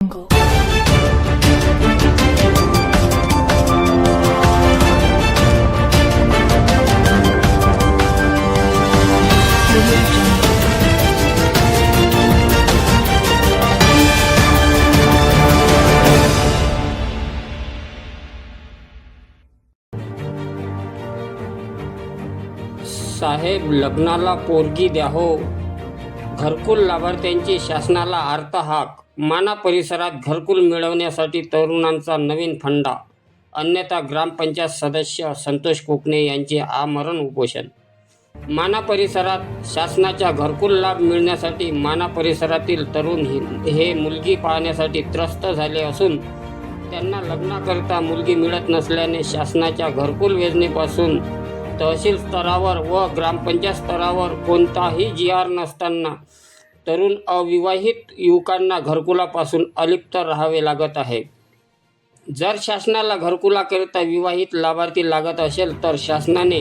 jungle. साहेब लग्नाला पोरगी द्या हो घरकुल लाभार्थ्यांची शासनाला अर्थ हाक माना परिसरात घरकुल मिळवण्यासाठी तरुणांचा नवीन फंडा. अन्यथा ग्रामपंचायत सदस्य संतोष कोकणे यांचे आमरण उपोषण. माना परिसरात शासनाच्या घरकुल लाभ मिळण्यासाठी माना परिसरातील तरुण हे- मुलगी पाहण्यासाठी त्रस्त झाले असून त्यांना लग्नाकरता मुलगी मिळत नसल्याने शासनाच्या घरकुल योजनेपासून तहसील स्तरावर व ग्रामपंचायत स्तरावर कोणताही जी आर नसताना तरुण अविवाहित युवकांना घरकुलापासून अलिप्त राहावे लागत आहे. जर शासनाला घरकुलाकरिता विवाहित लाभार्थी लागत असेल तर शासनाने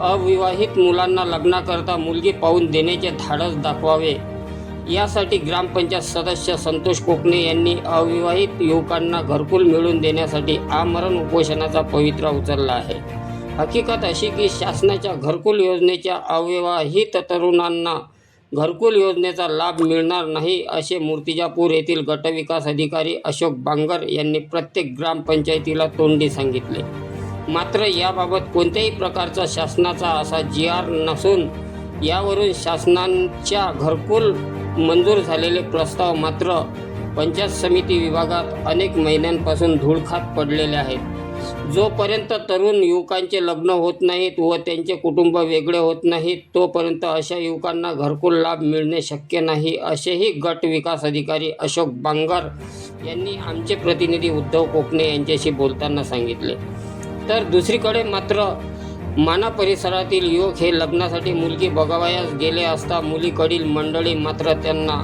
अविवाहित मुलांना लग्नाकरता मुलगी पाहून देण्याचे धाडस दाखवावे. यासाठी ग्रामपंचायत सदस्य संतोष कोकणे यांनी अविवाहित युवकांना घरकुल मिळवून देण्यासाठी आमरण उपोषणाचा पवित्रा उचलला आहे. हकीकत अशी की शासनाच्या घरकुल योजनेच्या अविवाहित तरुणांना घरकुल योजनेचा लाभ मिळणार नाही असे मूर्तिजापूर येथील गटविकास अधिकारी अशोक बांगर यांनी प्रत्येक ग्रामपंचायतीला तोंडी सांगितले. मात्र याबाबत कोणत्याही प्रकारचा शासनाचा असा जी आर नसून यावरून शासनांच्या घरकुल मंजूर झालेले प्रस्ताव मात्र पंचायत समिती विभागात अनेक महिन्यांपासून धूळखात पडलेले आहेत. जोपर्यंत तरुण युवकांचे लग्न होत नाहीत व त्यांचे कुटुंब वेगळे होत नाहीत तोपर्यंत अशा युवकांना घरकुल लाभ मिळणे शक्य नाही असेही गट विकास अधिकारी अशोक बांगर यांनी आमचे प्रतिनिधी उद्धव कोकणे यांच्याशी बोलताना सांगितले. तर दुसरीकडे मात्र माना परिसरातील युवक हे लग्नासाठी मुलगी बघावयास गेले असता मुलीकडील मंडळी मात्र त्यांना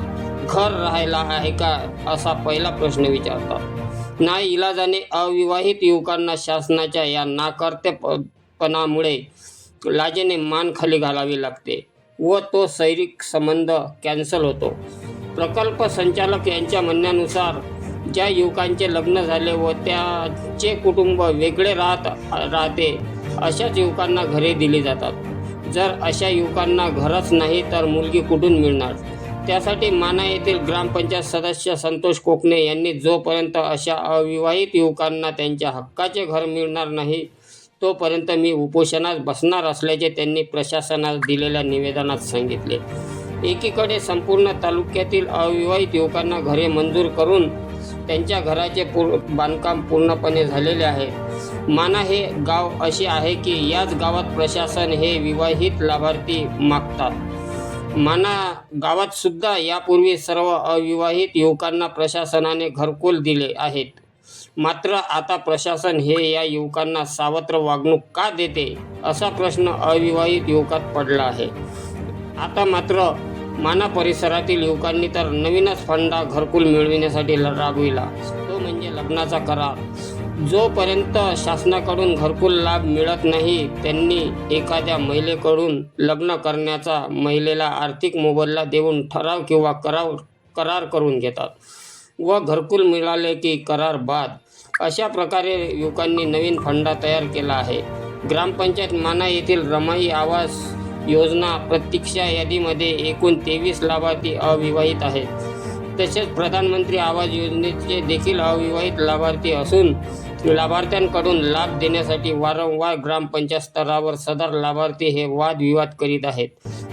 घर राहायला आहे का असा पहिला प्रश्न विचारतात. ना इलाजाने अविवाहित युवकांना शासनाच्या या नाकर्तेपणामुळे लाजेने मान खाली घालावी लागते व तो सैरिक संबंध कॅन्सल होतो. प्रकल्प संचालक यांच्या म्हणण्यानुसार ज्या युवकांचे लग्न झाले व त्याचे कुटुंब वेगळे राहत राहते अशाच युवकांना घरे दिली जातात. जर अशा युवकांना घरच नाही तर मुलगी कुठून मिळणार? त्यासाठी माना येथील ग्रामपंचायत सदस्य संतोष कोकणे यांनी जोपर्यंत अशा अविवाहित युवकांना त्यांच्या हक्काचे घर मिळणार नाही तोपर्यंत मी उपोषणात बसणार असल्याचे त्यांनी प्रशासनास दिलेल्या निवेदनात सांगितले. एकीकडे संपूर्ण तालुक्यातील अविवाहित युवकांना घरे मंजूर करून त्यांच्या घराचे पूर बांधकाम पूर्णपणे झालेले आहे. माना हे गाव असे आहे की याच गावात प्रशासन हे विवाहित लाभार्थी मागतात. माना गावात सुद्धा यापूर्वी सर्व अविवाहित युवकांना प्रशासनाने घरकुल दिले आहेत. मात्र आता प्रशासन हे या युवकांना सावत्र वागणूक का देते असा प्रश्न अविवाहित युवकात पडला आहे. आता मात्र माना परिसरातील युवकांनी तर नवीनच फंडा घरकुल मिळविण्यासाठी ल- राबविला. तो म्हणजे लग्नाचा करार. जोपर्यंत शासनाकडून घरकुल लाभ मिळत नाही त्यांनी एखाद्या महिलेकडून लग्न करण्याचा महिलेला आर्थिक मोबदला देऊन ठराव किंवा कराव करार करून घेतात व घरकुल मिळाले की करार बाद. अशा प्रकारे युवकांनी नवीन फंडा तयार केला आहे. ग्रामपंचायत माना येथील रमाई आवास योजना प्रतीक्षा यादीमध्ये एकूण तेवीस लाभार्थी अविवाहित आहेत. तसेच प्रधानमंत्री आवास योजनेचे देखील अविवाहित लाभार्थी असून लाभार्थ्यांकडून लाभ देण्यासाठी वारंवार ग्रामपंचायत स्तरावर सदर लाभार्थी हे वादविवाद करीत आहेत.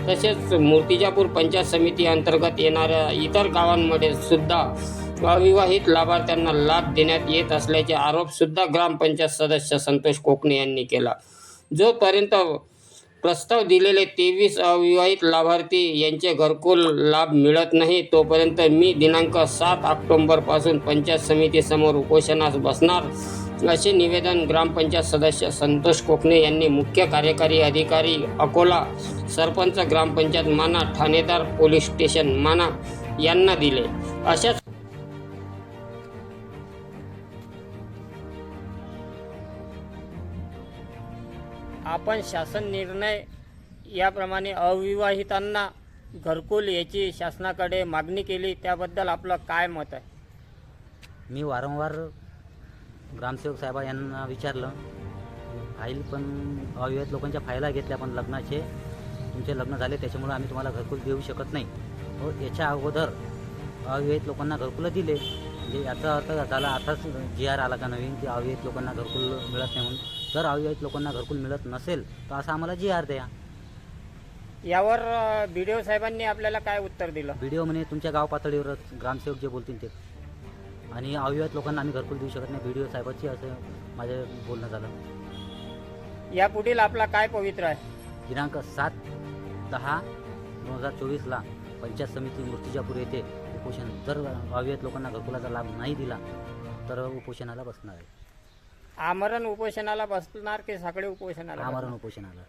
तसेच मूर्तिजापूर पंचायत समिती अंतर्गत येणाऱ्या इतर गावांमध्ये सुद्धा अविवाहित लाभार्थ्यांना लाभ देण्यात येत असल्याचे आरोप सुद्धा ग्रामपंचायत सदस्य संतोष कोकणे यांनी केला. जोपर्यंत प्रस्ताव दिलेले तेवीस अविवाहित लाभार्थी यांचे घरकुल लाभ मिळत नाही तोपर्यंत मी दिनांक सात ऑक्टोंबरपासून पंचायत समितीसमोर उपोषणास बसणार असे निवेदन ग्रामपंचायत सदस्य संतोष कोकणे यांनी मुख्य कार्यकारी अधिकारी अकोला सरपंच ग्रामपंचायत माना ठाणेदार पोलीस स्टेशन माना यांना दिले. अशाच आपण शासन निर्णय याप्रमाणे अविवाहितांना घरकुल याची शासनाकडे मागणी केली त्याबद्दल आपलं काय मत आहे? मी वारंवार ग्रामसेवक साहेबा यांना विचारलं. फाईल पण अविवाहित लोकांच्या फायला घेतल्या पण लग्नाचे तुमचे लग्न झाले त्याच्यामुळे आम्ही तुम्हाला घरकुल देऊ शकत नाही. व याच्या अगोदर अविवाहित लोकांना घरकुलं दिले. म्हणजे याचा अर्थ झाला आताच जी आर आला का नवीन की अविवाहित लोकांना घरकुल मिळत नाही म्हणून. जर अविवाहित लोकांना घरकुल मिळत नसेल तर असं आम्हाला जी आर द्या. यावर बी डी ओ साहेबांनी आपल्याला काय उत्तर दिलं? व्हिडिओ म्हणे तुमच्या गाव पातळीवरच ग्रामसेवक जे बोलतील ते. आणि अविवाहित लोकांना आम्ही घरकुल देऊ शकत नाही. व्हिडिओ साहेबाची असं माझं बोलणं झालं. या पुढील आपला काय पवित्र आहे? दिनांक सात दहा दोन हजार चोवीसला पंचायत समिती मूर्तिजापूर येथे उपोषण. जर अविवाहित लोकांना घरकुलाचा लाभ नाही दिला तर उपोषणाला बसणार आहे. आमरण उपोषणाला बसणार की साखळे उपोषणाला आमरण उपोषणाला.